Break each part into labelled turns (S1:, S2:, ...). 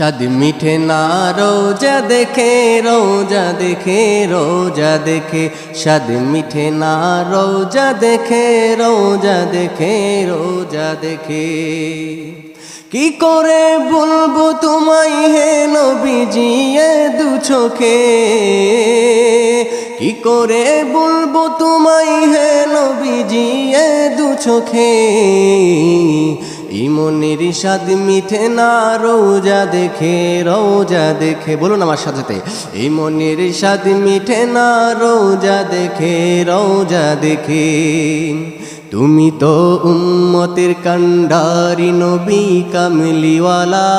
S1: চাঁদ মিঠে না, রোজা দেখে রোজা দেখে রোজা দেখে। স্বাদ মিঠে না, রোজা দেখে রোজা দেখে রোজা দেখে। কি করে বলব তোমায় হে নবীজিয়ে দু চোখে? কি করে বলব তোমায় হে নবীজি এ দু চোখে? ইমনের সাদ মিঠে না, রোজা দেখে রোজা দেখে। বলুন আমার সাথে। ইমনের সাদ মিঠে না, রোজা দেখে রোজা দেখে। তুমি তো উম্মতের কান্ডারি নবী কামলিওয়ালা।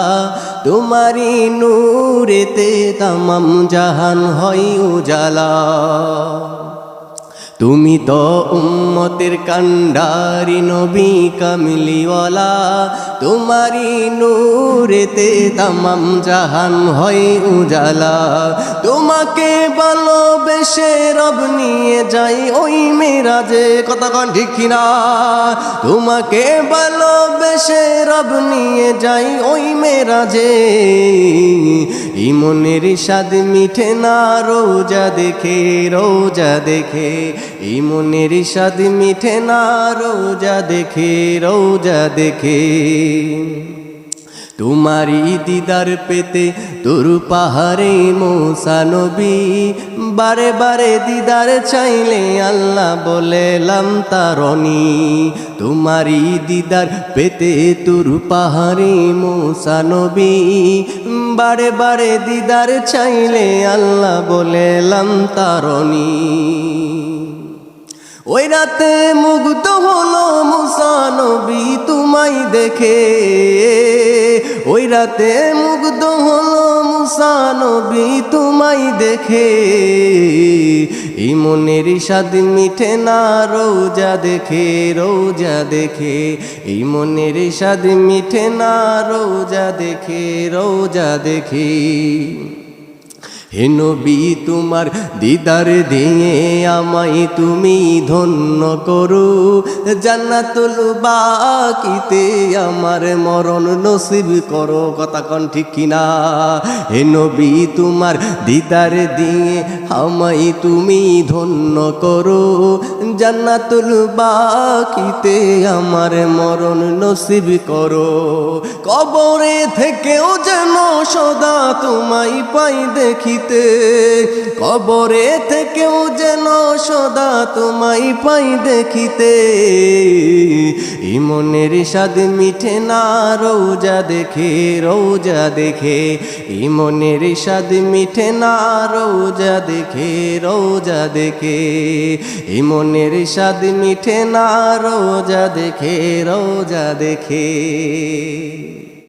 S1: তোমারি নূরেতে তামাম জাহান হয় উজালা। তুমি তো উম্মতের কান্ডারি নবী কামলিওয়ালা। তোমারি নূরেতে তামাম জাহান হয় উজালা। তোমাকে ভালোবেসে রব নিয়ে যাই ওই মেরাজে। কন ঠিক কিনা? তোমাকে ভালোবেসে রব নিয়ে যাই ওই মেরাজে। ইমনের স্বাদ মিঠে না, রোজা দেখে রোজা দেখে। ইমনের স্বাদ মিঠে না, রোজা দেখে রোজা দেখে। তোমারি দিদার পেতে তোর পাহাড়ে মোসানবী বারে বারে দিদার চাইলে আল্লাহ বলেলাম তারনি তোমারি দিদার পেতে তোর পাহাড়ে মোসানবী বারে বারে দিদার চাইলে আল্লাহ বলেলাম তারনি ওই রাতে মুগ্ধ হলো মুসানবী তোমায় দেখে। রাতে মুগ্ধ হলো মুসানবী তোমায় দেখে। ইমনের সাদ মিঠে না, রোজা দেখে রোজা দেখে। ইমনের সাদ মিঠে না, রোজা দেখে রোজা দেখে। হে নবী, তোমার দিদার দিয়ে আমায় তুমি ধন্য করো। জান্নাতুল বাকিতে আমার মরণ নসিব করো। কথা কন ঠিক কিনা? হে নবী, তোমার দিদার দিয়ে আমায় তুমি ধন্য করো। জান্নাতুল বাকিতে আমার মরণ নসিব করো। কবরে থেকেও যেন সদা তোমায় পাই দেখিতে। কবরে থেকেও যেন সদা তোমায় পাই দেখিতে। ইমনের স্বাদ মিঠে না, রৌজা দেখে রৌজা দেখে। ইমনের স্বাদ মিঠে না, রৌজা দেখে রৌজা দেখে। ইমনের স্বাদ মিঠে না রোজা দেখে রোজা দেখে।